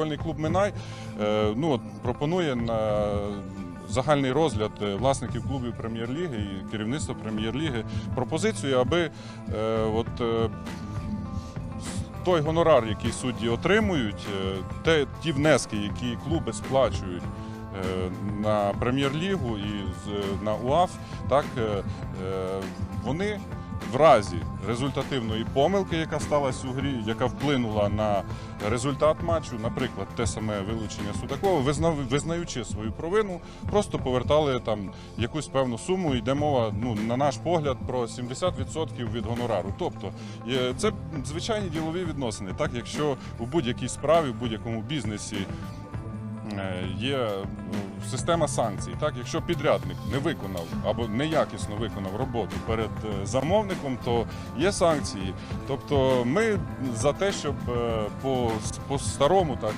футбольний клуб Минай е, ну, пропонує на загальний розгляд е, власників клубів прем'єр-ліги і керівництва прем'єр-ліги пропозицію, аби е, от, той гонорар, який судді отримують, те, ті внески, які клуби сплачують на прем'єр-лігу і на УАФ, так, е, е, вони в разі результативної помилки, яка сталася у грі, яка вплинула на результат матчу, наприклад, те саме вилучення Судакова, визнаючи свою провину, просто повертали там якусь певну суму. Йде мова, ну на наш погляд, про 70% від гонорару. Тобто е, це звичайні ділові відносини. Так, якщо у будь-якій справі, в будь-якому бізнесі е, є е, система санкцій. Так, якщо підрядник не виконав або неякісно виконав роботу перед е, замовником, то є санкції. Тобто, ми за те, щоб е, по, по старому так